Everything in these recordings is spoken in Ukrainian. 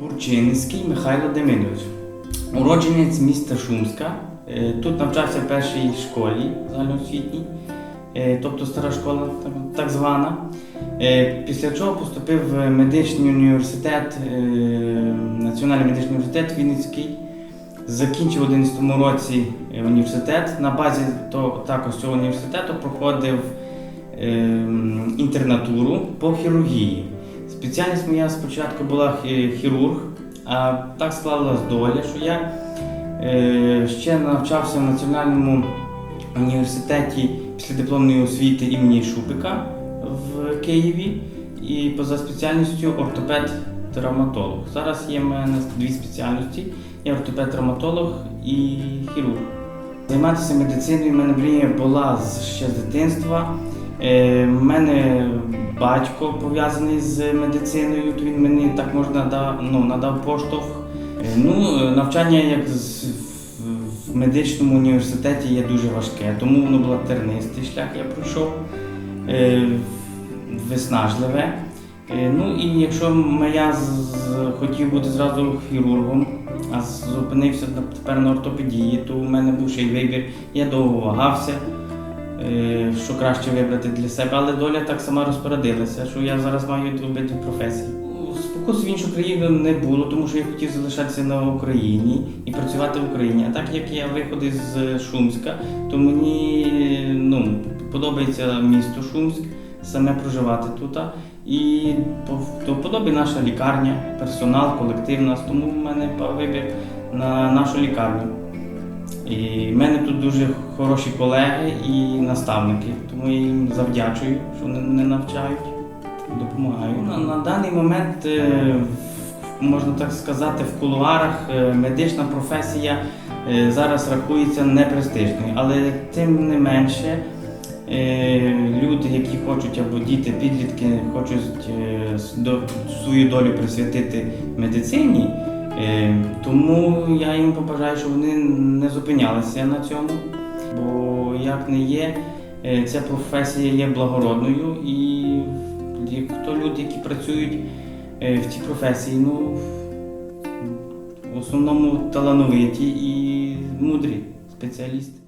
Бурчинський Михайло Демидович. Уродженець міста Шумська. Е, Тут навчався в першій школі загальноосвітній, е, тобто стара школа так, звана. Е, Після чого поступив в медичний університет, Національний медичний університет Вінницький. Закінчив у 11 році університет. На базі то, також цього університету проходив е, інтернатуру по хірургії. Спеціальність моя спочатку була хірург, а так склалась доля, що я е, ще навчався в Національному університеті післядипломної освіти імені Шупика в Києві і поза спеціальністю ортопед-травматолог. Зараз є в мене дві спеціальності: я ортопед-травматолог і хірург. Займатися медициною в мене мрія була ще з дитинства. Е, У мене батько пов'язаний з медициною, то він мені так можна надав, ну, надав поштовх. Е, Ну, е, навчання як в- медичному університеті є дуже важке, тому воно було тернистий шлях, я пройшов е, виснажливе. Е, Ну і якщо я хотів бути зразу хірургом, а зупинився тепер на ортопедії, то у мене був ще й вибір. Я довго вагався, е, що краще вибрати для себе, але доля так сама розпорядилася, що я зараз маю обидві професії. Спокус в іншу країну не було, тому що я хотів залишатися на Україні і працювати в Україні. А так як я виходив з Шумська, то мені ну, подобається місто Шумськ, саме проживати тут. І по- до наша лікарня, персонал, колектив нас, тому в мене вибір на нашу лікарню. І в мене тут дуже хороші колеги і наставники, тому я їм завдячую, що вони мене навчають, допомагають. На, на даний момент, е, можна так сказати, в кулуарах е, медична професія е, зараз рахується непрестижною, але тим не менше. Люди, які хочуть або діти, підлітки хочуть свою долю присвятити медицині, Тому я їм побажаю, щоб вони не зупинялися на цьому, бо як не є, е, ця професія є благородною і хто люди, які працюють е, в цій професії, ну в основному талановиті і мудрі спеціалісти.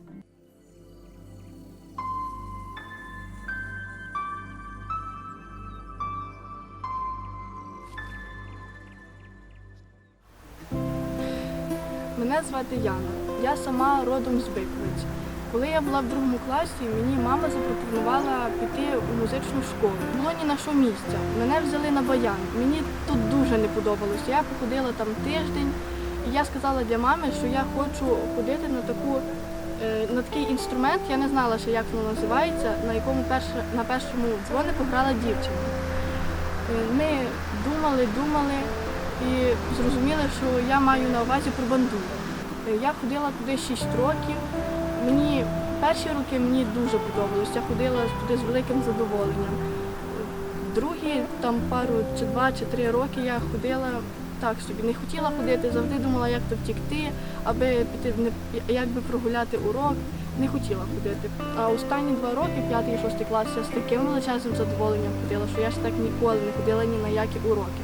Мене звати Яна. Я сама родом з Биковиць. Коли я була в другому класі, мені мама запропонувала піти у музичну школу. Було ні на що місця. Мене взяли на баян. Мені тут дуже не подобалося. Я походила там тиждень, і я сказала для мами, що я хочу ходити на таку. е, На такий інструмент я не знала ще, як воно називається, на якому перше, на першому дзвонику грала дівчина. Е, Ми думали, думали і зрозуміли, що я маю на увазі про бандуру. Е, Я ходила туди 6 років. Мені перші роки мені дуже подобалось. Я ходила туди з великим задоволенням. Другі там пару чи два чи три роки я ходила так собі. Не хотіла ходити, завжди думала, як то втікти, аби піти як би прогуляти урок. Не хотіла ходити. А останні два роки, п'ятий і шостий клас, я з таким величезним задоволенням ходила, що я ж так ніколи не ходила ні на які уроки.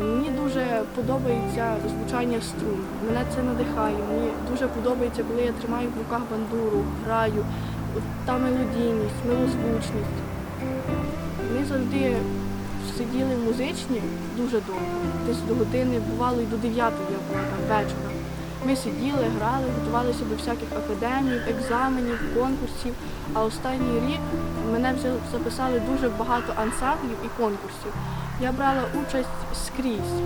Мені дуже подобається звучання струн. Мене це надихає. Мені дуже подобається, коли я тримаю в руках бандуру, граю, та мелодійність, милозвучність. Ми завжди сиділи музичні дуже довго, десь до години, бувало і до 9 я була там вечора. Ми сиділи, грали, готувалися до всяких академій, екзаменів, конкурсів. А останній рік мене записали дуже багато ансамблів і конкурсів. Я брала участь скрізь.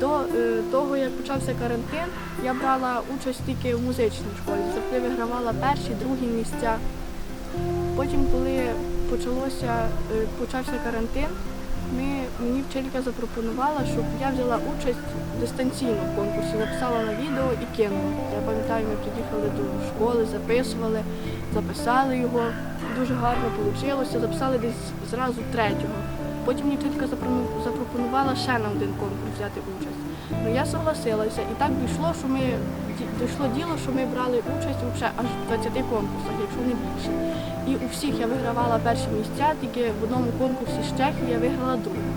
До е, того, як почався карантин, я брала участь тільки в музичній школі. Завжди вигравала перші, другі місця. Потім, коли почалося, е, почався карантин, ми, мені вчителька запропонувала, щоб я взяла участь дистанційно в конкурсі, написала на відео і кинула. Я пам'ятаю, ми приїхали до школи, записували, записали його. Дуже гарно вийшло. Записали десь зразу третього. Потім мені запро- запропонувала ще на один конкурс взяти участь. Ну я согласилася, і так вийшло, що ми дійшло діло, що ми брали участь уже аж в 20 конкурсах, якщо не більше. І у всіх я вигравала перші місця, тільки в одному конкурсі з Чехії я виграла друге.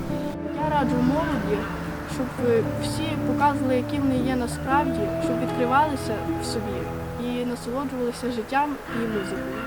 Я раджу молоді, щоб всі показували, які вони є насправді, щоб відкривалися в собі і насолоджувалися життям і музикою.